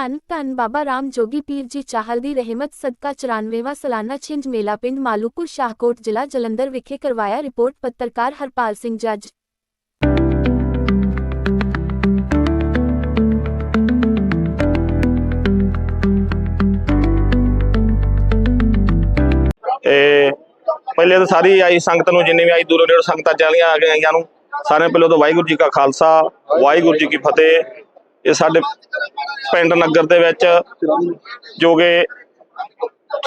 ਧੰਨ ਧੰਨ ਬਾਬਾ ਰਾਮ ਜੋਗੀ ਪੀਰ ਜੀ ਚਾਹਲ ਦੀ ਰਹਿਮਤ ਸਦਕਾ 94ਵਾਂ ਸਾਲਾਨਾ ਛਿੰਝ ਮੇਲਾ ਪਿੰਡ ਮਾਲੂਪੁਰ ਸ਼ਾਹਕੋਟ ਜ਼ਿਲ੍ਹਾ ਜਲੰਧਰ ਵਿਖੇ ਕਰਵਾਇਆ ਰਿਪੋਰਟ, ਪੱਤਰਕਾਰ ਹਰਪਾਲ ਸਿੰਘ ਜੱਜ। ਇਹ ਪਹਿਲੇ ਤਾਂ ਸਾਰੀ ਆਈ ਸੰਗਤ ਨੂੰ, ਜਿੰਨੇ ਵੀ ਆਈ ਦੂਰੋਂ ਨੇੜੋਂ ਸੰਗਤਾਂ ਚੱਲੀਆਂ ਆ ਗਈਆਂ ਨੂੰ, ਸਾਰਿਆਂ ਪਹਿਲਾਂ ਤਾਂ ਵਾਹਿਗੁਰੂ ਜੀ ਕਾ ਖਾਲਸਾ, ਵਾਹਿਗੁਰੂ ਜੀ ਕੀ ਫਤਿਹ। ਇਹ ਸਾਡੇ ਪਿੰਡ ਨਗਰ ਦੇ ਵਿੱਚ ਜੋ ਕਿ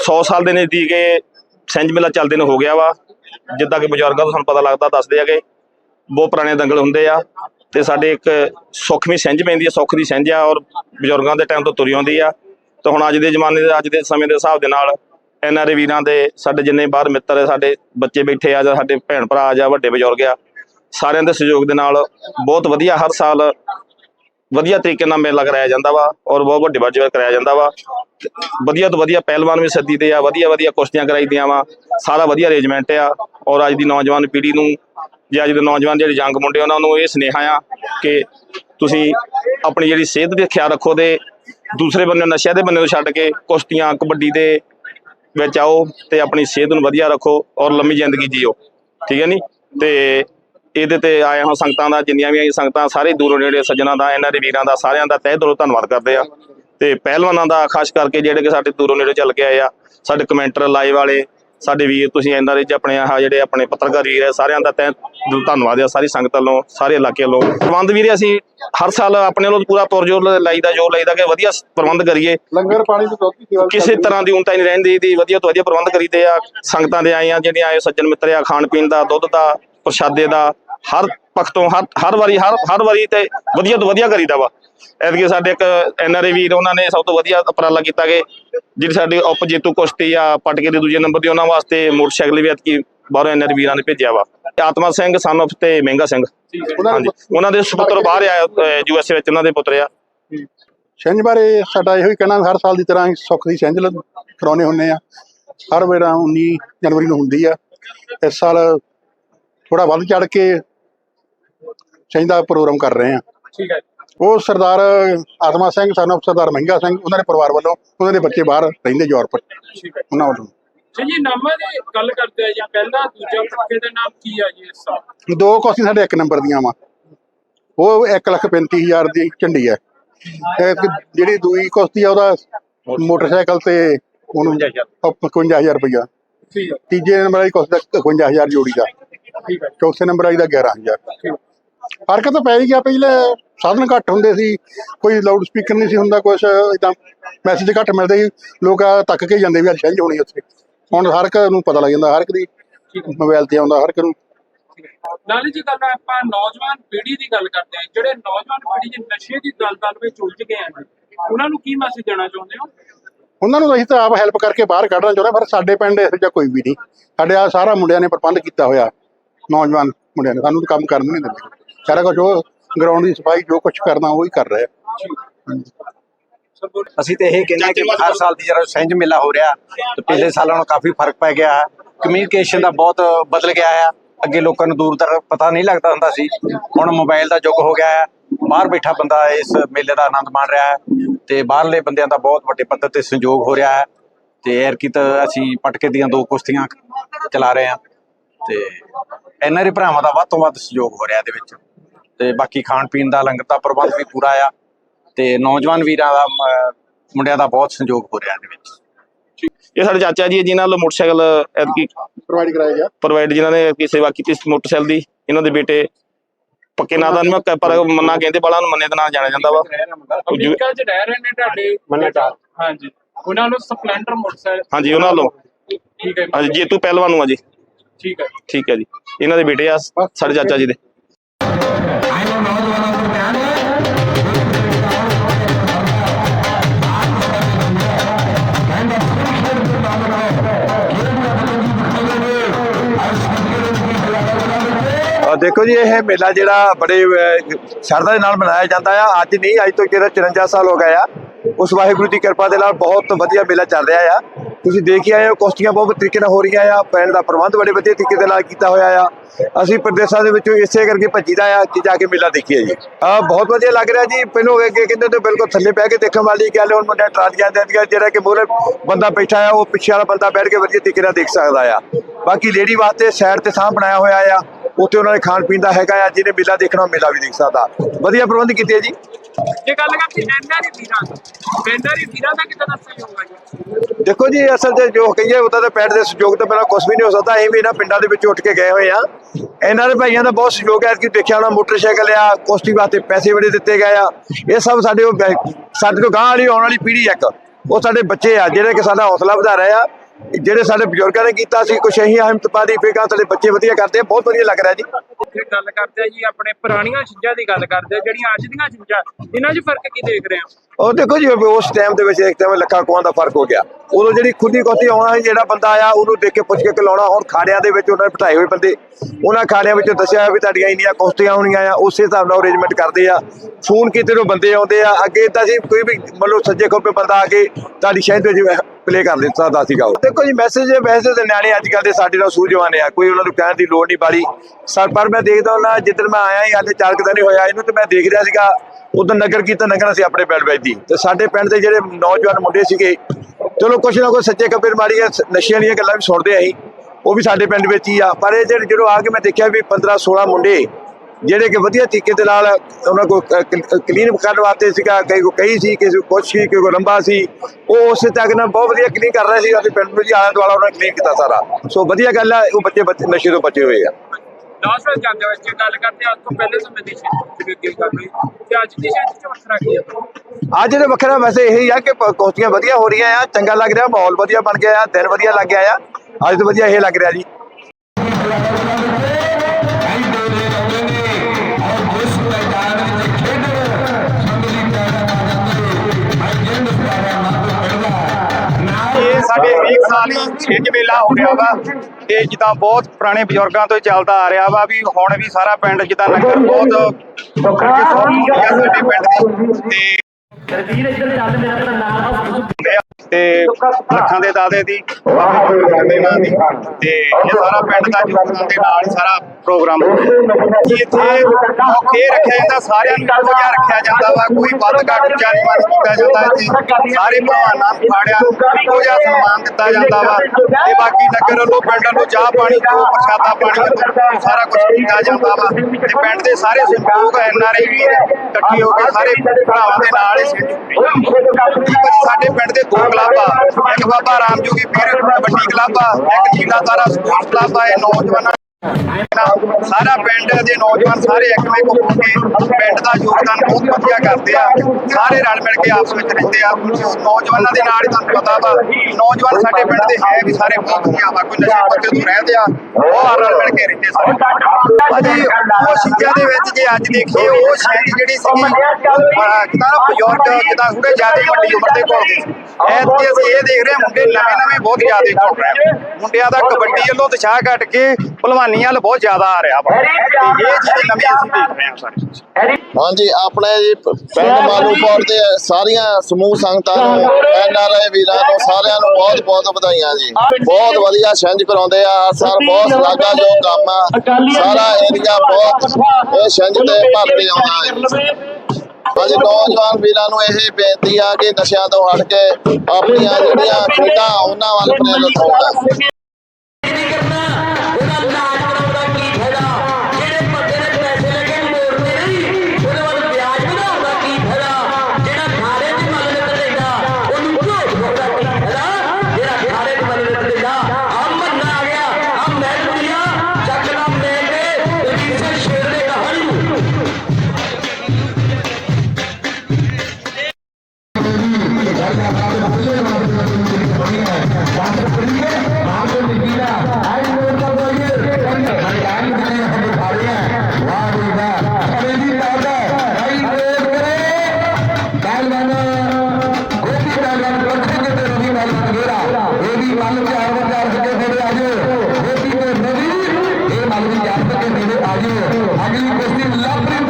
100 ਸਾਲ ਦੇ ਨਜ਼ਦੀਕ ਇਹ ਸਿੰਜ ਮੇਲਾ ਚੱਲਦੇ ਨੂੰ ਹੋ ਗਿਆ ਵਾ। ਜਿੱਦਾਂ ਕਿ ਬਜ਼ੁਰਗਾਂ ਤੋਂ ਸਾਨੂੰ ਪਤਾ ਲੱਗਦਾ ਦੱਸਦੇ ਆ ਕਿ ਬਹੁਤ ਪੁਰਾਣੇ ਦੰਗਲ ਹੁੰਦੇ ਆ ਤੇ ਸਾਡੇ ਇੱਕ ਸੁਖਵੀਂ ਸਿੰਜ ਪੈਂਦੀ ਆ ਸੁੱਖ ਦੀ ਸਿੰਜ ਆ ਔਰ ਬਜ਼ੁਰਗਾਂ ਦੇ ਟਾਈਮ ਤੋਂ ਤੁਰੀ ਆਉਂਦੀ ਆ। ਤੇ ਹੁਣ ਅੱਜ ਦੇ ਜ਼ਮਾਨੇ ਦੇ ਅੱਜ ਦੇ ਸਮੇਂ ਦੇ ਹਿਸਾਬ ਦੇ ਨਾਲ ਐਨ ਐਨਆਰਏ ਵੀਰਾਂ ਦੇ ਸਾਡੇ ਜਿੰਨੇ ਬਾਹਰ ਮਿੱਤਰ ਆ, ਸਾਡੇ ਬੱਚੇ ਬੈਠੇ ਆ ਜਾਂ ਸਾਡੇ ਭੈਣ ਭਰਾ ਆ ਜਾਂ ਵੱਡੇ ਬਜ਼ੁਰਗ ਆ ਸਾਰਿਆਂ ਦੇ ਸਹਿਯੋਗ ਦੇ ਨਾਲ ਬਹੁਤ ਵਧੀਆ ਹਰ ਸਾਲ ਵਧੀਆ ਤਰੀਕੇ ਨਾਲ ਮੇਲਾ ਕਰਾਇਆ ਜਾਂਦਾ ਵਾ ਔਰ ਬਹੁਤ ਵੱਡੇ ਵੱਡੇ ਕਰਾਇਆ ਜਾਂਦਾ ਵਾ। ਵਧੀਆ ਤੋਂ ਵਧੀਆ ਪਹਿਲਵਾਨ ਵੀ ਸੱਦੀ ਦੇ ਆ, ਵਧੀਆ ਵਧੀਆ ਕੁਸ਼ਤੀਆਂ ਕਰਾਈਦੀਆਂ ਵਾ, ਸਾਰਾ ਵਧੀਆ ਅਰੇਂਜਮੈਂਟ ਆ। ਔਰ ਅੱਜ ਦੀ ਨੌਜਵਾਨ ਪੀੜ੍ਹੀ ਨੂੰ, ਜੇ ਅੱਜ ਦੇ ਨੌਜਵਾਨ ਜਿਹੜੇ ਜੰਗ ਮੁੰਡੇ ਉਹਨਾਂ ਨੂੰ ਇਹ ਸੁਨੇਹਾ ਆ ਕਿ ਤੁਸੀਂ ਆਪਣੀ ਜਿਹੜੀ ਸਿਹਤ ਦਾ ਖਿਆਲ ਰੱਖੋ ਤੇ ਦੂਸਰੇ ਬੰਨੇ ਨਸ਼ਿਆਂ ਦੇ ਬੰਨੇ ਨੂੰ ਛੱਡ ਕੇ ਕੁਸ਼ਤੀਆਂ, ਕਬੱਡੀ ਦੇ ਵਿੱਚ ਆਓ ਤੇ ਆਪਣੀ ਸਿਹਤ ਨੂੰ ਵਧੀਆ ਰੱਖੋ ਔਰ ਲੰਮੀ ਜ਼ਿੰਦਗੀ ਜੀਓ। ਠੀਕ ਹੈ ਨਹੀਂ ਤੇ ਇਹਦੇ ਤੇ ਆਏ ਹਾਂ ਸੰਗਤਾਂ ਦਾ ਜਿੰਨੀਆਂ ਵੀ ਆਈ ਸੰਗਤਾਂ ਸਾਰੇ ਦੂਰੋਂ ਨੇੜੇ ਸੱਜਣਾ ਦਾ ਇਹਨਾਂ ਦੇ ਵੀਰਾਂ ਦਾ ਸਾਰਿਆਂ ਦਾ ਤਹਿ ਦਿਲੋਂ ਧੰਨਵਾਦ ਕਰਦੇ ਆ। ਤੇ ਪਹਿਲਵਾਨਾਂ ਦਾ ਖਾਸ ਕਰਕੇ ਜਿਹੜੇ ਕਿ ਸਾਡੇ ਦੂਰੋਂ ਨੇੜੇ ਚੱਲ ਕੇ ਆਏ ਆ ਸਾਡੇ ਕਮੈਂਟਰ ਲਾਈਵ ਵਾਲੇ ਸਾਡੇ ਵੀਰ ਤੁਸੀਂ ਇਹਨਾਂ ਦੇ ਆਪਣੇ ਆਹ ਜਿਹੜੇ ਆਪਣੇ ਪੱਤਰਕਾਰ ਵੀਰ ਆ ਸਾਰਿਆਂ ਦਾ ਤਹਿ ਦਿਲੋਂ ਧੰਨਵਾਦ ਆ ਸਾਰੀ ਸੰਗਤ ਵੱਲੋਂ ਸਾਰੇ ਇਲਾਕੇ ਵੱਲੋਂ। ਪ੍ਰਬੰਧ ਵੀਰੇ ਅਸੀਂ ਹਰ ਸਾਲ ਆਪਣੇ ਵੱਲੋਂ ਪੂਰਾ ਪੁਰਜੋਰ ਲਾਈਦਾ ਜੋਰ ਲਾਈਦਾ ਕਿ ਵਧੀਆ ਪ੍ਰਬੰਧ ਕਰੀਏ। ਲੰਗਰ ਪਾਣੀ ਦੀ ਦੀ ਸੇਵਾ ਕਿਸੇ ਤਰ੍ਹਾਂ ਦੀ ਉਂਤਾ ਨਹੀਂ ਰਹਿੰਦੀ ਦੀ ਵਧੀਆ ਤੋਂ ਵਧੀਆ ਪ੍ਰਬੰਧ ਕਰੀਦੇ ਆ। ਸੰਗਤਾਂ ਦੇ ਆਏ ਆ ਜਿਹੜੀਆਂ ਆਏ ਸੱਜਣ ਮਿੱਤਰ ਆ ਖਾਣ ਪੀਣ ਦਾ ਦੁੱਧ ਦਾ ਪ੍ਰਸ਼ਾਦੇ ਦਾ ਹਰ ਪੱਖੋਂ ਹਰ ਹਰ ਵਾਰੀ, ਹਰ ਹਰ ਵਾਰੀ ਤੇ ਵਧੀਆ ਤੋਂ ਵਧੀਆ ਕਰੀਦਾ ਵਾ। ਐਤਕੀ ਸਾਡੇ ਇੱਕ ਐਨਆਰਏ ਵੀਰ, ਉਹਨਾਂ ਨੇ ਸਭ ਤੋਂ ਵਧੀਆ ਉਪਰਾਲਾ ਕੀਤਾ ਕਿ ਜਿਹੜੀ ਸਾਡੀ ਉਪ ਜੇਤੂ ਕੁਸ਼ਤੀ ਆ, ਪਟਕੇ ਦੇ ਦੂਜੇ ਨੰਬਰ ਦੀ, ਉਹਨਾਂ ਵਾਸਤੇ ਮੋਟਰਸਾਈਕਲ ਵੀ ਐਤਕੀ ਬਾਹਰੋਂ ਐਨਆਰਏ ਵੀਰਾਂ ਨੇ ਭੇਜਿਆ ਵਾ। ਆਤਮਾ ਸਿੰਘ ਸਨ of ਤੇ ਮਹਿੰਗਾ ਸਿੰਘ। ਉਹਨਾਂ ਹਾਂਜੀ। ਉਹਨਾਂ ਦੇ ਸੁਪੁੱਤਰ ਬਾਹਰ ਆ ਯੂਐਸਏ ਵਿੱਚ, ਉਹਨਾਂ ਦੇ ਪੁੱਤਰ ਆ। ਛਿੰਝ ਬਾਰੇ ਸਾਡਾ ਇਹੋ ਹੀ ਕਹਿਣਾ, ਹਰ ਸਾਲ ਦੀ ਤਰ੍ਹਾਂ ਸੁੱਖ ਦੀ ਛਿੰਝ ਲ- ਕਰਾਉਣੇ ਹੁੰਨੇ ਆ। ਹਰ ਵੇਰਾ 19 ਜਨਵਰੀ ਨੂੰ ਹੁੰਦੀ ਆ। ਇਸ ਸਾਲ ਥੋੜਾ ਵੱਧ ਚੜ ਕੇ ਛਿੰਝ ਦਾ ਪ੍ਰੋਗਰਾਮ ਕਰ ਰਹੇ ਆ ਠੀਕ ਹੈ ਉਹ ਸਰਦਾਰ ਆਤਮਾ ਸਿੰਘ ਸਾਨੂੰ ਸਰਦਾਰ ਮਹਿੰਗਾ ਸਿੰਘ ਉਹਨਾਂ ਦੇ ਪਰਿਵਾਰ ਵੱਲੋਂ ਉਹਨਾਂ ਦੇ ਬੱਚੇ ਬਾਹਰ ਰਹਿੰਦੇ ਯੂਰਪ ਠੀਕ ਹੈ ਉਹਨਾਂ ਵੱਲੋਂ। ਜੀ ਨਾਮਾਂ ਦੀ ਗੱਲ ਕਰਦੇ ਆ ਜਾਂ ਪਹਿਲਾ ਦੂਜਾ ਪੱਕੇ ਦਾ ਨਾਮ ਕੀ ਆ ਜੀ ਇਸ ਸਾਲ? ਦੋ ਕੁਸ਼ਤੀ ਸਾਡੇ ਇੱਕ ਨੰਬਰ ਦੀਆਂ ਵਾ। ਉਹ 135000 ਦੀ ਝੰਡੀ ਹੈ। ਜਿਹੜੀ ਦੂਈ ਕੁਸ਼ਤੀ ਆ ਉਹਦਾ ਮੋਟਰਸਾਈਕਲ ਤੇ ਉਹਨੂੰ 55000 ਰੁਪਇਆ ਠੀਕ ਹੈ। ਤੀਜੇ ਨੰਬਰ ਵਾਲੀ ਕੁਸ਼ਤੀ ਦਾ 51000 ਜੋੜੀ ਦਾ। ਠੀਕ ਹੈ। ਚੌਥੇ ਨੰਬਰ ਵਾਲੀ ਦਾ 11000 ਫ਼ਰਕ ਤਾਂ ਪੈ ਹੀ ਗਿਆ ਪਹਿਲੇ ਸਾਧਨ ਘੱਟ ਹੁੰਦੇ ਸੀ ਕੋਈ ਲਾਊਡ ਸਪੀਕਰ ਨਹੀਂ ਸੀ ਹੁੰਦਾ ਕੁਝ ਇਦਾਂ ਮੈਸੇਜ ਘੱਟ ਮਿਲਦੇ ਸੀ ਲੋਕ ਤੱਕ ਕੇ ਜਾਂਦੇ ਵੀ ਅੱਜ ਛਿੰਝ ਹੋਣੀ ਉੱਥੇ। ਹੁਣ ਹਰ ਇੱਕ ਨੂੰ ਪਤਾ ਲੱਗ ਜਾਂਦਾ ਹਰ ਇੱਕ ਦੀ ਮੋਬਾਈਲ ਤੇ ਆਉਂਦਾ ਹਰ ਇੱਕ ਨੂੰ। ਨਾਲੇ ਜੀ ਗੱਲ ਆਪਾਂ ਨੌਜਵਾਨ ਪੀੜ੍ਹੀ ਦੀ ਗੱਲ ਕਰਦੇ ਆ ਜਿਹੜੇ ਨੌਜਵਾਨ ਪੀੜ੍ਹੀ ਚ ਨਸ਼ੇ ਦੀ ਦਲਦਲ ਵਿੱਚ ਉਲਝ ਗਏ ਆ ਜੀ, ਉਹਨਾਂ ਨੂੰ ਕੀ ਮੈਸੇਜ ਦੇਣਾ ਚਾਹੁੰਦੇ ਹੋ? ਉਹਨਾਂ ਨੂੰ ਅਸੀਂ ਤਾਂ ਆਪ ਹੈਲਪ ਕਰਕੇ ਬਾਹਰ ਕੱਢਣਾ ਚਾਹੁੰਦੇ ਪਰ ਸਾਡੇ ਪਿੰਡ ਇਹੋ ਜਿਹਾ ਕੋਈ ਵੀ ਨਹੀਂ। ਸਾਡੇ ਆ ਸਾਰਾ ਮੁੰਡਿਆਂ ਨੇ ਪ੍ਰਬੰਧ ਕੀਤਾ ਹੋਇਆ ਨੌਜਵਾਨ ਮੁੰਡਿਆਂ ਨੇ, ਸਾਨੂੰ ਤਾਂ ਕੰਮ ਕਰਨ ਨਹੀਂ ਦਿੰਦੇ। ਸਾਰਾ ਕੁਝ ਉਹ ਗਰਾਊਂਡ ਦੀ ਸਫ਼ਾਈ ਜੋ ਕੁਝ ਕਰਨਾ ਉਹ ਹੀ ਕਰ ਰਹੇ ਅਸੀਂ ਤੇ ਇਹ ਕਹਿੰਦੇ ਹਾਂ ਕਿ ਹਰ ਸਾਲ ਦੀ ਜਿਹੜਾ ਸਿੰਝ ਮੇਲਾ ਹੋ ਰਿਹਾ, ਤੇ ਪਿਛਲੇ ਸਾਲਾਂ ਨਾਲੋਂ ਕਾਫੀ ਫ਼ਰਕ ਪੈ ਗਿਆ ਹੈ। ਕਮਿਊਨੀਕੇਸ਼ਨ ਦਾ ਬਹੁਤ ਬਦਲ ਗਿਆ ਹੈ ਅੱਗੇ ਲੋਕਾਂ ਨੂੰ ਦੂਰ ਤੱਕ ਪਤਾ ਨਹੀਂ ਲੱਗਦਾ ਹੁੰਦਾ ਸੀ। ਹੁਣ ਮੋਬਾਈਲ ਦਾ ਯੁੱਗ ਹੋ ਗਿਆ ਹੈ। ਬਾਹਰ ਬੈਠਾ ਬੰਦਾ ਇਸ ਮੇਲੇ ਦਾ ਆਨੰਦ ਮਾਣ ਰਿਹਾ ਹੈ। ਤੇ ਬਾਹਰਲੇ ਬੰਦਿਆਂ ਦਾ ਬਹੁਤ ਵੱਡੇ ਪੱਧਰ ਤੇ ਸੰਯੋਗ ਹੋ ਰਿਹਾ ਹੈ। ਤੇ ਐਰਕੀ ਤਾਂ ਅਸੀਂ ਪਟਕੇ ਦੀਆਂ ਦੋ ਕੁਸ਼ਤੀਆਂ ਚਲਾ ਰਹੇ ਹਾਂ। ਤੇ ਐਨਆਰਏ ਭਰਾਵਾਂ ਦਾ ਵੱਧ ਤੋਂ ਵੱਧ ਸਹਿਯੋਗ ਹੋ ਰਿਹਾ ਇਹਦੇ ਵਿੱਚ। ਤੇ ਬਾਕੀ ਖਾਣ ਪੀਣ ਦਾ ਲੰਗਰ ਦਾ ਪ੍ਰਬੰਧ ਵੀ ਪੂਰਾ ਆ ਤੇ ਨੌਜਵਾਨ ਵੀਰਾਂ ਦਾ ਮੁੰਡਿਆਂ ਦਾ ਬਹੁਤ ਸੰਯੋਗ ਹੋ ਰਿਹਾ ਇਹਦੇ ਵਿੱਚ। ਇਹ ਸਾਡੇ ਚਾਚਾ ਜੀ ਜਿਨ੍ਹਾਂ ਵੱਲੋਂ ਮੋਟਰਸਾਈਕਲ ਐਤਕੀ ਪ੍ਰੋਵਾਈਡ ਕਰਾਇਆ ਗਿਆ। ਪ੍ਰੋਵਾਈਡ ਜਿਨ੍ਹਾਂ ਨੇ ਕੀ ਸੇਵਾ ਕੀਤੀ ਮੋਟਰਸਾਈਕਲ ਦੀ ਇਹਨਾਂ ਦੇ ਬੇਟੇ ਪੱਕੇ ਨਾਂ ਦਾ ਨਹੀਂ ਮੈਂ ਪਰ ਮੰਨਾ ਕਹਿੰਦੇ ਬਾਲਾ ਨੂੰ ਮੰਨੇ ਦਾ ਨਾਂ ਜਾਣਿਆ ਜਾਂਦਾ ਵਾ। ਅਮਰੀਕਾ ਚ ਰਹਿ ਰਹੇ ਨੇ ਤੁਹਾਡੇ? ਮੰਨੇ ਚਾਰ। ਹਾਂਜੀ। ਉਹਨਾਂ ਨੂੰ ਸਪਲੈਂਡਰ ਮੋਟਰਸਾਈਕਲ ਹਾਂਜੀ ਉਹਨਾਂ ਵੱਲੋਂ। ਠੀਕ ਹੈ ਹਾਂਜੀ ਜੀਤੂ ਪਹਿਲਵਾਨ ਨੂੰ ਆ ਜੀ। ਠੀਕ ਹੈ ਠੀਕ ਹੈ ਜੀ। ਇਹਨਾਂ ਦੇ ਬੇਟੇ ਆ, ਸਾਡੇ ਚਾਚਾ ਜੀ ਦੇ। ਦੇਖੋ ਜੀ, ਇਹ ਮੇਲਾ ਜਿਹੜਾ ਬੜੇ ਸ਼ਰਧਾ ਦੇ ਨਾਲ ਮਨਾਇਆ ਜਾਂਦਾ ਆ। ਅੱਜ ਨਹੀਂ, ਅੱਜ ਤੋਂ ਜਿਹੜਾ 54 ਸਾਲ ਹੋ ਗਏ ਆ। ਉਸ ਵਾਹਿਗੁਰੂ ਦੀ ਕਿਰਪਾ ਦੇ ਨਾਲ ਬਹੁਤ ਵਧੀਆ ਮੇਲਾ ਚੱਲ ਰਿਹਾ ਆ। ਤੁਸੀਂ ਦੇਖ ਹੀ ਆਏ ਹੋ ਕੁਸ਼ਤੀਆਂ ਬਹੁਤ ਤਰੀਕੇ ਨਾਲ ਹੋ ਰਹੀਆਂ ਆ, ਪੈਣ ਦਾ ਪ੍ਰਬੰਧ ਬੜੇ ਵਧੀਆ ਤਰੀਕੇ ਦੇ ਨਾਲ ਕੀਤਾ ਹੋਇਆ ਆ। ਅਸੀਂ ਪ੍ਰਦੇਸ਼ਾਂ ਦੇ ਵਿੱਚੋਂ ਇਸੇ ਕਰਕੇ ਭੱਜੀਦਾ ਆ ਕਿ ਜਾ ਕੇ ਮੇਲਾ ਦੇਖੀਏ ਜੀ। ਆ, ਬਹੁਤ ਵਧੀਆ ਲੱਗ ਰਿਹਾ ਜੀ। ਪਹਿਲੋਂ ਅੱਗੇ ਕਹਿੰਦੇ ਤੇ ਬਿਲਕੁਲ ਥੱਲੇ ਬਹਿ ਕੇ ਦੇਖਣ ਵਾਲੀ ਗੱਲ ਹੁਣ ਮੁੰਡਾ ਟਰਾਲੀਆਂ ਜਾਂਦੀਆਂ ਜਿਹੜਾ ਕਿ ਮੂਹਰੇ ਬੰਦਾ ਬੈਠਾ ਆ, ਉਹ ਪਿੱਛੇ ਵਾਲਾ ਬੰਦਾ ਬੈਠ ਕੇ ਵਧੀਆ ਤਰੀਕੇ ਨਾਲ ਦੇਖ ਸਕਦਾ ਆ। ਬਾਕੀ ਲੇਡੀ ਵਾਸਤੇ ਸਾਈਡ ਤੇ ਸਾਹ ਬਣਾਇਆ ਹੋਇਆ ਆ, ਉੱਥੇ ਉਹਨਾਂ ਨੇ ਖਾਣ ਪੀਣ ਦਾ ਹੈਗਾ ਆ, ਜਿਹਨੇ ਮੇਲਾ ਦੇਖਣਾ, ਉਹ ਮੇਲਾ ਵੀ ਦੇਖ ਸਕਦਾ। ਵਧੀਆ ਪ੍ਰਬੰਧ ਕੀਤੇ ਜੀ। ਜੇ ਗੱਲ ਕਰੀਏ ਐਨਆਰਈ ਵੀਰਾਂ ਦੀ ਐਨਆਰਈ ਵੀਰਾਂ ਦਾ ਕਿਦਾਂ ਸਹਿਯੋਗ ਹੈ ਜੀ? ਦੇਖੋ ਜੀ, ਅਸਲ 'ਚ ਜੋ ਕਹੀਏ ਉਹਦਾ ਤਾਂ ਪੈਰ ਦੇ ਸਹਿਯੋਗ ਤੋਂ ਬਿਨਾਂ ਕੁਝ ਵੀ ਨਹੀਂ ਹੋ ਸਕਦਾ। ਅਸੀਂ ਵੀ ਇਹਨਾਂ ਪਿੰਡਾਂ ਦੇ ਵਿੱਚ ਉੱਠ ਕੇ ਗਏ ਹੋਏ ਆ। ਇਹਨਾਂ ਦੇ ਭਾਈਆਂ ਦਾ ਬਹੁਤ ਸਹਿਯੋਗ ਹੈ। ਕਿ ਦੇਖਿਆ ਹੋਣਾ, ਮੋਟਰਸਾਈਕਲ ਆ, ਕੁਸ਼ਤੀ ਵਾਸਤੇ ਪੈਸੇ ਬੜੇ ਦਿੱਤੇ ਗਏ ਆ। ਇਹ ਸਭ ਸਾਡੇ ਸਾਡੇ ਤੋਂ ਗਾਂ ਵਾਲੀ ਆਉਣ ਵਾਲੀ ਪੀੜ੍ਹੀ ਇੱਕ। ਉਹ ਸਾਡੇ ਬੱਚੇ ਆ, ਜਿਹੜੇ ਕਿ ਸਾਡਾ ਹੌਸਲਾ ਵਧਾ ਰਹੇ ਆ। ਜਿਹੜੇ ਸਾਡੇ ਬਜ਼ੁਰਗਾਂ ਨੇ ਕੀਤਾ ਸੀ ਕੁਛ ਅਸੀਂ ਹਿੰਮਤ ਪਾ ਦੀ ਫਿਰ ਗਾਂ ਸਾਡੇ ਬੱਚੇ ਵਧੀਆ ਕਰਦੇ ਆ ਬਹੁਤ ਵਧੀਆ ਲੱਗ ਰਿਹਾ ਜੀ। ਜੇ ਗੱਲ ਕਰਦੇ ਆ ਜੀ ਆਪਣੇ ਪੁਰਾਣੀਆਂ ਚੀਜ਼ਾਂ ਦੀ ਗੱਲ ਕਰਦੇ ਆ ਜਿਹੜੀਆਂ ਅੱਜ ਦੀਆਂ ਚੀਜ਼ਾਂ ਇਹਨਾਂ 'ਚ ਫ਼ਰਕ ਕੀ ਦੇਖ ਰਹੇ ਹੋ? ਉਹ ਦੇਖੋ ਜੀ ਉਸ ਟਾਈਮ ਦੇ ਵਿੱਚ ਇੱਕ ਟਾਈਮ ਲੱਖਾਂ ਕੋਆਂ ਦਾ ਫ਼ਰਕ ਹੋ ਗਿਆ। ਉਦੋਂ ਜਿਹੜੀ ਖੁੱਦੀ ਕੋਤੀ ਆਉਣਾ ਸੀ ਜਿਹੜਾ ਬੰਦਾ ਆਇਆ ਉਹਨੂੰ ਦੇਖ ਕੇ ਪੁੱਛ ਕੇ ਕਲਾਉਣਾ ਹੁਣ ਖਾੜਿਆਂ ਦੇ ਵਿੱਚ ਉਹਨਾਂ ਨੇ ਬਿਠਾਏ ਹੋਏ ਬੰਦੇ। ਉਹਨਾਂ ਖਾੜਿਆਂ ਵਿੱਚੋਂ ਦੱਸਿਆ ਵੀ ਤੁਹਾਡੀਆਂ ਇੰਨੀਆਂ ਕੁਸ਼ਤੀਆਂ ਹੋਣੀਆਂ ਆ ਉਸੇ ਹਿਸਾਬ ਨਾਲ ਅਰੇਂਜਮੈਂਟ ਕਰਦੇ ਆ। ਫੋਨ ਕੀਤੇ ਨੂੰ ਬੰਦੇ ਆਉਂਦੇ ਆ ਅੱਗੇ ਤਾਂ ਸੀ ਕੋਈ ਵੀ ਮੰਨ ਲਓ ਸੱਜੇ ਖੱਬੇ ਬੰਦਾ ਆ ਕੇ ਤੁਹਾਡੀ ਸ਼ਹਿਦ ਵਿੱਚ ਪਲੇ ਕਰ ਦਿੱਤਾ ਦਾ ਸੀਗਾ ਉਹ। ਦੇਖੋ ਜੀ ਮੈਸੇਜ ਵੈਸੇ ਤੇ ਨਿਆਣੇ ਅੱਜ ਕੱਲ੍ਹ ਦੇ ਸਾਡੇ ਨਾਲ ਸੂਝਵਾਨ ਆ, ਕੋਈ ਉਹਨਾਂ ਨੂੰ ਕਹਿਣ ਦੀ ਲੋੜ ਨਹੀਂ ਬਾਲੀ। ਸਰ ਪਰ ਮੈਂ ਦੇਖਦਾ ਹੁੰਦਾ, ਜਿੱਦਣ ਮੈਂ ਆਇਆ ਹੀ ਹਾਲੇ ਚਾਰ ਕੁ ਦਿਨ ਹੋਇਆ, ਇਹਨੂੰ ਤੇ ਮੈਂ ਦੇਖ ਰਿਹਾ ਸੀਗਾ ਉਦੋਂ ਨਗਰ ਕੀਰਤਨ ਨਗਰ ਸੀ ਆਪਣੇ ਪਿੰਡ ਵਿੱਚ ਦੀ ਤੇ ਸਾਡੇ ਪਿੰਡ ਦੇ ਜਿਹੜੇ ਨੌਜਵਾਨ ਮੁੰਡੇ ਸੀਗੇ, ਚਲੋ ਕੁਛ ਨਾ ਕੁਛ ਸੱਚੇ ਕੱਬੇ ਮਾੜੀਆਂ ਨਸ਼ਿਆਂ ਵਾਲੀਆਂ ਗੱਲਾਂ ਵੀ ਸੁਣਦੇ ਅਸੀਂ, ਉਹ ਵੀ ਸਾਡੇ ਪਿੰਡ ਵਿੱਚ ਹੀ ਆ। ਪਰ ਇਹ ਜਿਹੜੇ ਜਦੋਂ ਆ ਕੇ ਮੈਂ ਦੇਖਿਆ ਵੀ 15 16 ਮੁੰਡੇ ਜਿਹੜੇ ਕਿ ਵਧੀਆ ਤਰੀਕੇ ਦੇ ਨਾਲ ਉਹਨਾਂ ਕੋ ਕਲੀਨ ਕਰਨ ਵਾਸਤੇ ਸੀਗਾ ਕਈ ਕੋ ਕਈ ਸੀ ਕਿਸੇ ਕੋ ਕੁਛ ਸੀ ਕਿਸੇ ਕੋ ਲੰਬਾ ਸੀ ਉਹ ਉਸੇ ਤੱਕ ਨਾਲ ਬਹੁਤ ਵਧੀਆ ਕਲੀਨ ਕਰ ਰਹੇ ਸੀ ਆਪਣੇ ਪਿੰਡ ਨੂੰ ਜੀ ਆਲਾ ਦੁਆਲਾ ਉਹਨਾਂ ਕਲੀਨ ਕੀਤਾ ਸਾਰਾ। ਸੋ ਵਧੀਆ ਗੱਲ ਆ ਉਹ ਬੱਚੇ ਬੱਚੇ ਨਸ਼ੇ ਤੋਂ ਬਚੇ ਹੋਏ ਆ। ਲਾਸਟ ਵਿੱਚ ਜਾਂਦੇ ਹੋਏ ਜੇ ਗੱਲ ਕਰਦੇ ਆ ਅੱਜ ਤੋਂ ਪਹਿਲੇ ਸਮੇਂ ਦੀ ਸ਼ੇਰ ਦੀ ਗੱਲ ਹੋਈ ਤੇ ਅੱਜ ਦੀ ਸ਼ੇਰ 'ਚ ਵੱਖਰਾ ਕੀ ਹੈ ਅੱਜ ਦੇ ਵੱਖਰਾ ਵੈਸੇ ਇਹੀ ਆ ਕਿ ਕੁਸ਼ਤੀਆਂ ਵਧੀਆ ਹੋ ਰਹੀਆਂ ਆ ਚੰਗਾ ਲੱਗ ਰਿਹਾ ਮਾਹੌਲ ਵਧੀਆ ਬਣ ਗਿਆ ਆ ਦਿਨ ਵਧੀਆ ਲੱਗ ਗਿਆ ਆ। ਅੱਜ ਤੋਂ ਵਧੀਆ ਇਹ ਲੱਗ ਰਿਹਾ ਜੀ। ਸਾਡੇ ਹਰੇਕ ਸਾਲ ਹੀ ਛਿੰਝ ਮੇਲਾ ਹੋ ਰਿਹਾ ਵਾ ਤੇ ਜਿੱਦਾਂ ਬਹੁਤ ਪੁਰਾਣੇ ਬਜ਼ੁਰਗਾਂ ਤੋਂ ਚੱਲਦਾ ਆ ਰਿਹਾ ਵਾ ਵੀ ਹੁਣ ਵੀ ਸਾਰਾ ਪਿੰਡ ਜਿੱਦਾਂ ਨਗਰ ਬਹੁਤ ਕਰਕੇ ਸਾਡੇ ਪਿੰਡ ਦੀ ਤੇ ਤੇ ਲੱਖਾਂ ਦੇ ਦਾਦੇ ਦੀ ਦੇ ਨਾਂ ਦੀ ਤੇ ਇਹ ਸਾਰਾ ਪਿੰਡ ਦਾ ਯੋਗਦਾਨ ਦੇ ਨਾਲ ਸਾਰਾ ਪ੍ਰੋਗਰਾਮ ਜੀ ਇੱਥੇ ਮੌਕੇ ਰੱਖਿਆ ਜਾਂਦਾ? ਸਾਰਿਆਂ ਨੂੰ ਇੱਕੋ ਜਿਹਾ ਰੱਖਿਆ ਜਾਂਦਾ ਵਾ। ਕੋਈ ਵੱਧ ਘੱਟ ਉੱਚਾ ਨਹੀਂ ਕੀਤਾ ਜਾਂਦਾ ਇੱਥੇ। ਸਾਰੇ ਭਰਾਵਾਂ ਨੂੰ ਫਾੜਿਆ, ਇੱਕੋ ਜਿਹਾ ਸਨਮਾਨ ਦਿੱਤਾ ਜਾਂਦਾ ਵਾ। ਤੇ ਬਾਕੀ ਨਗਰ ਵੱਲੋਂ ਪਿੰਡ ਨੂੰ ਚਾਹ ਪਾਣੀ ਜੋ ਪ੍ਰਸ਼ਾਦਾ ਪਾਣੀ, ਸਾਰਾ ਕੁਝ ਕੀਤਾ ਜਾਂਦਾ ਵਾ। ਤੇ ਪਿੰਡ ਦੇ ਸਾਰੇ ਸਹਿਯੋਗ ਐਨਆਰਆਈ ਵੀ ਇਕੱਠੇ ਹੋ ਕੇ ਸਾਰੇ ਭਰਾਵਾਂ ਦੇ ਨਾਲ ਸਾਡੇ ਪਿੰਡ ਦੇ ਦੋ ਕਲੱਬ। ਆ ਇੱਕ ਬਾਬਾ ਰਾਮਜੋਗੀ ਪੀਰ ਵੱਡੀ ਕਲੱਬ ਆ ਇੱਕ ਜੀਲਾ ਤਾਰਾ ਸਕੂਲ ਕਲੱਬ ਆ ਇਹ ਨੌਜਵਾਨਾਂ ਸਾਰਾ ਪਿੰਡ ਦੇ ਨੌਜਵਾਨ ਸਾਰੇ ਇੱਕਵੇਂ ਹੋ ਕੇ ਪਿੰਡ ਦਾ ਯੋਗਦਾਨ ਬਹੁਤ ਵਧੀਆ ਕਰਦੇ ਆ। ਸਾਰੇ ਰਲ ਮਿਲ ਕੇ ਆਪਸ ਵਿੱਚ ਰਹਿੰਦੇ ਆ। ਨੌਜਵਾਨਾਂ ਦੇ ਨਾਲ ਹੀ ਤੁਹਾਨੂੰ ਪਤਾ ਵਾ, ਨੌਜਵਾਨ ਸਾਡੇ ਪਿੰਡ ਦੇ ਹੈ ਵੀ ਸਾਰੇ ਬਹੁਤ ਵਧੀਆ ਵਾ, ਕੋਈ ਨਸ਼ੇ ਪੱਤੇ ਤੋਂ ਰਹਿੰਦੇ ਆ, ਉਹ ਰਲ ਮਿਲ ਕੇ ਰਹਿੰਦੇ ਸਾਰੇ। ਭਾਜੀ, ਉਹ ਸਿੱਖਿਆ ਦੇ ਵਿੱਚ ਜੇ ਅੱਜ ਦੇਖੀਏ, ਉਹ ਸ਼ੈਲੀ ਜਿਹੜੀ ਸੀ ਅਹ ਬਜ਼ੁਰਗ ਜਿੱਦਾਂ ਥੋੜੇ ਜ਼ਿਆਦਾ ਵੱਡੀ ਉਮਰ ਦੇ ਘੁਲਦੇ ਸੀ। ਐਤਕੀ ਅਸੀਂ ਇਹ ਦੇਖ ਰਹੇ ਮੁੰਡੇ ਨਵੇਂ ਨਵੇਂ ਬਹੁਤ ਜ਼ਿਆਦਾ ਘੁਲ ਰਹੇ ਮੁੰਡਿਆਂ ਦਾ ਕਬੱਡੀ ਵੱਲੋਂ ਉਤਸ਼ਾਹ ਘਟ ਕੇ, ਭਲਵਾਨੀ ਵੱਲ ਬਹੁਤ ਜ਼ਿਆਦਾ ਆ ਰਿਹਾ ਵਾ। ਤੇ ਇਹ ਚੀਜ਼ ਨਵੀਂ ਅਸੀਂ ਦੇਖ ਰਹੇ ਹਾਂ ਸਾਰੇ। ਹਾਂਜੀ ਆਪਣੇ ਜੀ ਪਿੰਡ ਮਾਲੂਪੁਰ ਦੇ ਸਾਰੀਆਂ ਸਮੂਹ ਸੰਗਤਾਂ ਨੂੰ ਐਨ ਆਰ ਆਈ ਵੀਰਾਂ ਨੂੰ ਸਾਰਿਆਂ ਨੂੰ ਬਹੁਤ ਬਹੁਤ ਵਧਾਈਆਂ ਜੀ। ਬਹੁਤ ਵਧੀਆ ਛਿੰਝ ਕਰਾਉਂਦੇ ਆ ਸਾਲ ਬਹੁਤ ਸ਼ਲਾਘਾ ਜੋ ਕੰਮ ਆ। ਸਾਰਾ ਏਰੀਆ ਬਹੁਤ ਇਹ ਛਿੰਝ ਤੇ ਭਰ ਕੇ ਆਉਂਦਾ ਹੈ ਹਾਂਜੀ ਨੌਜਵਾਨ ਵੀਰਾਂ ਨੂੰ ਇਹ ਬੇਨਤੀ ਆ ਕਿ ਨਸ਼ਿਆਂ ਤੋਂ ਹਟ ਕੇ ਆਪਣੀਆਂ ਜਿਹੜੀਆਂ ਖੇਡਾਂ ਉਹਨਾਂ ਵੱਲ ਪ੍ਰੇਰਿਤ ਹੋਣ। ਸਾਈ ਤੇਰੀ ਕੁਸ਼ਤੀ ਪ੍ਰੇਮ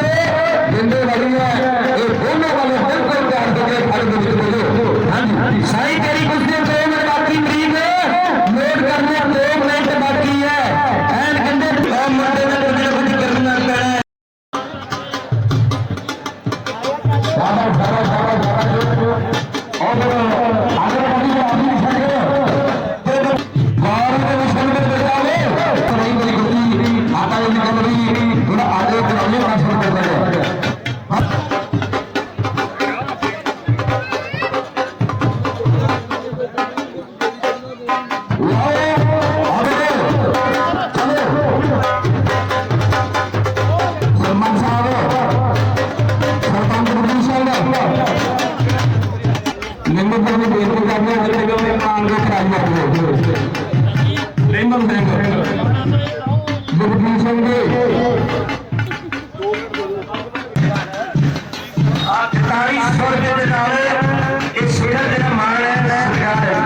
ஆட்டாவின் கடைபடி கூட ஆயிரத்தி நல்ல காசு கொடுத்திருக்கிறது Thank you. ਸੁਖਜੀਤ ਸਿੰਘ ਜੀ ਆ 4700 ਰੁਪਏ ਦੇ ਨਾਲ ਇਹ ਸਿਹਰ ਜਿਹੜਾ ਮਾਣ ਹੈ, ਮੈਂ ਪਿਆਰ ਹੈ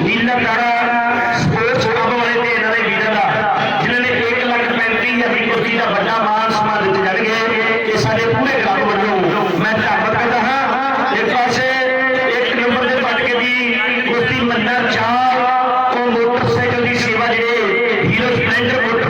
ਨੀਲਾ ਤਾਰਾ ਸਪੋਰਟਸ ਕਲੱਬ ਵਾਲੇ ਤੇ ਇਹਨਾਂ ਦੇ ਵੀਰਾਂ ਦਾ, ਜਿਨ੍ਹਾਂ ਨੇ 1 ਲੱਖ 35 ਹਜ਼ਾਰ ਰੁਪਏ ਦਾ ਵੱਡਾ ਮਾਣ ਸਮਾਜ ਵਿੱਚ ਜੜ ਗਏ ਇਹ ਸਾਡੇ ਪੂਰੇ ਕਲੱਬ ਵੱਲੋਂ ਮੈਂ ਧੰਨਵਾਦ ਕਰਦਾ ਹਾਂ। ਇੱਕ ਪਾਸੇ ਇੱਕ ਨੰਬਰ ਦੇ ਪਟਕੇ ਦੀ ਕੁਸ਼ਤੀ ਮੰਨਾ ਚਾਹ ਉਹ ਮੋਟਰਸਾਈਕਲ ਦੀ ਸੇਵਾ ਜਿਹੜੇ Hero Splendor motor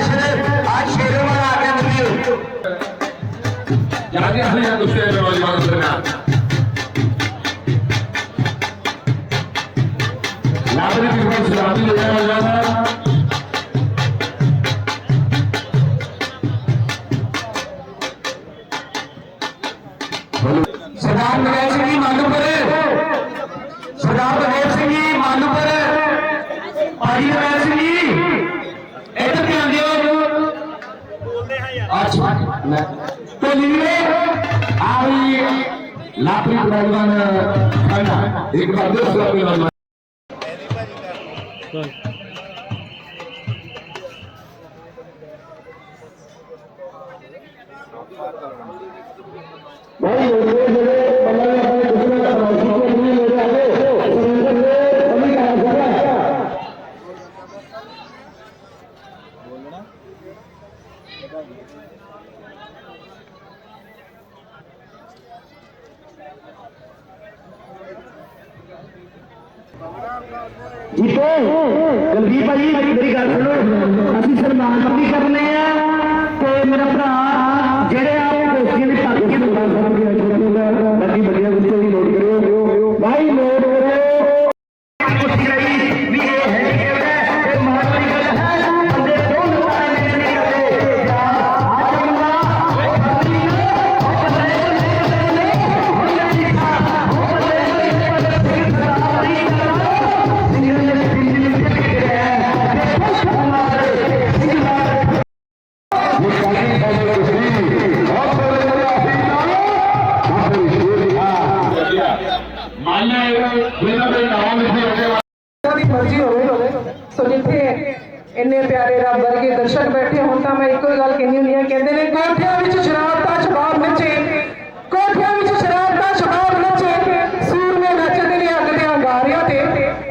Cadê o Sabrina? Jeeto ਗਲਦੀਪ ਭਾਈ ਗੱਲ ਸੁਣੋ। ਅਸੀਂ ਸਨਮਾਨ ਕਰਨੇ ਆ ਤੇ ਮੇਰਾ ਭਰਾ ਜਿਹੜੇ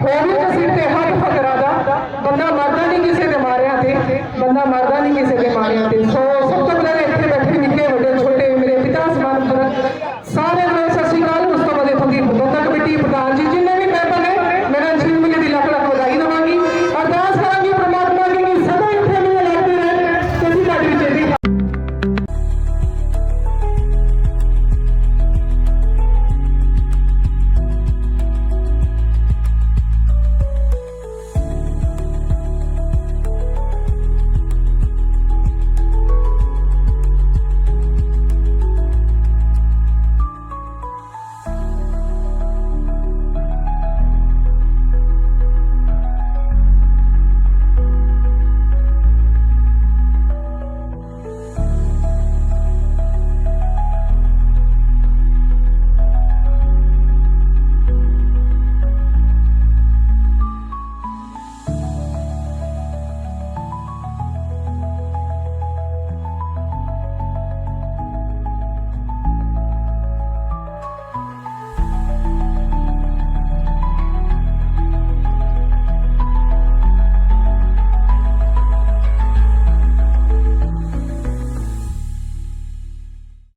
ਹੋਰ ਵੀ ਤਸੀਰ ਤੇ ਹੱਥ ਫਕਰਾ ਦਾ, ਬੰਦਾ ਮਰਦਾ ਨਹੀਂ ਕਿਸੇ ਦੇ ਮਾਰਿਆ ਤੇ, ਬੰਦਾ ਮਰਦਾ ਨਹੀਂ ਕਿਸੇ ਦੇ ਮਾਰਿਆ ਤੇ, ਸੋ